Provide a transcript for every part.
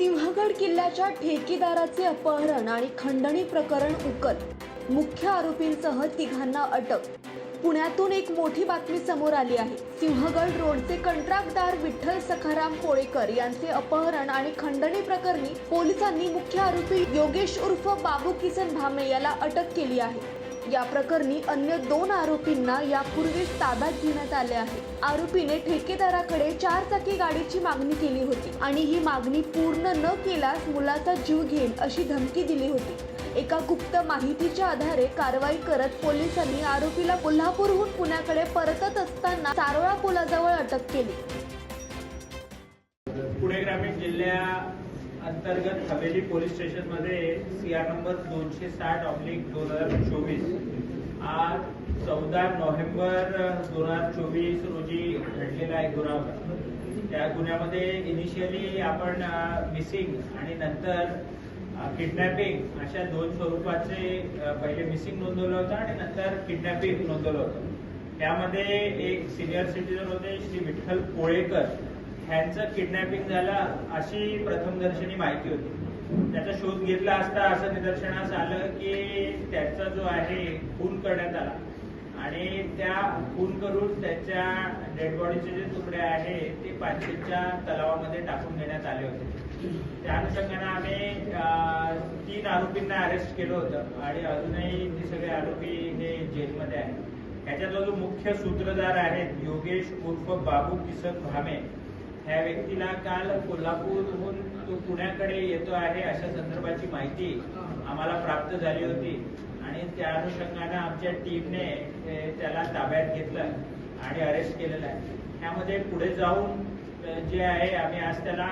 सिंहगड किल्ल्याच्या ठेकेदाराचे अपहरण आणि खंडणी प्रकरण उकल. मुख्य आरोपींसह तिघांना अटक. पुण्यातून एक मोठी बातमी समोर आली आहे. सिंहगड रोडचे कंत्राटदार विठ्ठल सखाराम कोळेकर यांचे अपहरण आणि खंडणी प्रकरणी पोलिसांनी मुख्य आरोपी योगेश उर्फ बाबू किसन भामे याला अटक केली आहे. या प्रकरणी अन्य दोन आरोपींना यापूर्वीच ताब्यात घेण्यात आले आहे. आरोपीने ठेकेदाराकडे चार चाकी गाडीची मागणी केली होती आणि ही मागणी पूर्ण न केल्यास मुलाचा जीव घेईल अशी धमकी दिली होती. एका गुप्त माहितीच्या आधारे कारवाई करत पोलिसांनी आरोपीला कोल्हापूरहून पुण्याकडे परतत असताना सारोळा पुलाजवळ अटक केली. पुणे ग्रामीण जिल्ह्या अंतर्गत हवेली पोलीस स्टेशनमध्ये सीआर नंबर दोनशे साठ ऑब्लिक दोन हजार चोवीस. आज चौदा नोव्हेंबर दोन हजार चोवीस रोजी घडलेला आहे गुन्हा त्या गुन्ह्यामध्ये इनिशियली आपण मिसिंग आणि नंतर किडनॅपिंग अशा दोन स्वरूपाचे पहिले मिसिंग नोंदवलं होतं आणि नंतर किडनॅपिंग नोंदवलं होतं. त्यामध्ये एक सिनियर सिटीजन होते श्री विठ्ठल कोळेकर. ह्यांचं किडनॅपिंग झालं अशी प्रथमदर्शनी माहिती होती. त्याचा शोध घेतला असता असं निदर्शनास आलं की त्याचा जो आहे खून करण्यात आला. आणि त्या खून करून त्याच्या डेड बॉडीचे जे तुकडे आहे ते पाचशेच्या तलावामध्ये टाकून देण्यात आले होते. त्या अनुषंगाने आम्ही अं, तीन आरोपींना अरेस्ट केलं होतं. आणि अजूनही ते सगळे आरोपी हे जेलमध्ये आहेत. ह्याच्यातला जो मुख्य सूत्रधार आहेत योगेश उर्फ बाबू किसन भामे ह्या व्यक्तीला काल कोल्हापूरहून तो पुण्याकडे येतो आहे अशा संदर्भाची माहिती आम्हाला प्राप्त झाली होती. आणि त्या अनुषंगानं आमच्या टीमने त्याला ताब्यात घेतलं आणि अरेस्ट केलेलं आहे. ह्यामध्ये पुढे जाऊन जे आहे आम्ही आज त्याला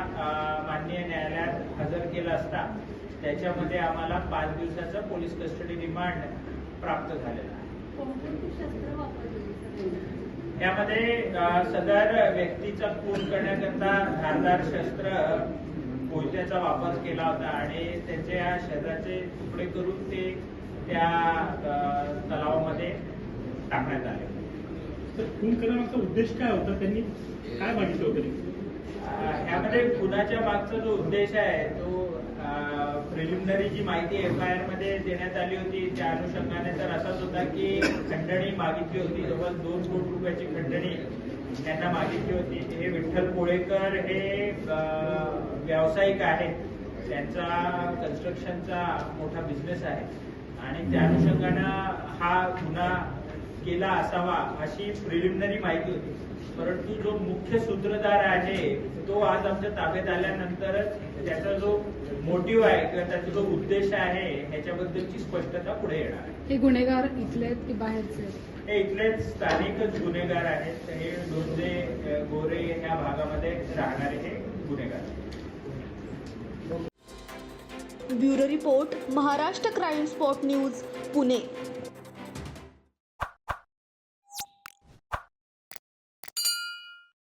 माननीय न्यायालयात हजर केलं असता त्याच्यामध्ये आम्हाला पाच दिवसाचा पोलीस कस्टडी रिमांड प्राप्त झालेला आहे. यामध्ये अ, सदर व्यक्तीचा खून करण्याकरता धारदार शस्त्र कोयत्याचा वापर केला होता आणि त्याच्या शरीराचे तुकडे करून ते त्या तलावामध्ये टाकण्यात आले. तर खून करण्यामागचा उद्देश काय होता? त्यांनी काय मागितलं होतं ह्यामध्ये खुनाच्या मागचा जो उद्देश आहे तो प्रिलिमिनरी जी माहिती एफ आय आरमध्ये देण्यात आली होती त्या अनुषंगाने तर असाच होता की खंडणी मागितली होती. जवळ दोन कोटी रुपयाची खंडणी त्यांना मागितली होती. हे विठ्ठल कोळेकर हे व्यावसायिक आहेत. त्यांचा कन्स्ट्रक्शनचा मोठा बिझनेस आहे. आणि त्या अनुषंगानं हा गुन्हा केला असावा अशी प्रिलिमिनरी माहिती होती. परंतु जो मुख्य सूत्रधार आहे तो आज आमच्या ताब्यात आल्यानंतरच त्याचा जो मोटिव्ह आहे किंवा त्याचा जो उद्देश आहे ह्याच्याबद्दलची स्पष्टता पुढे येणार आहे हे गुन्हेगार इथले आहेत की बाहेरचे आहेत? हे इथलेच स्थानिकच गुन्हेगार आहेत हे अ, गोरे ह्या भागामध्ये राहणारे हे गुन्हेगार आहेत. Bureau report Maharashtra crime spot news Pune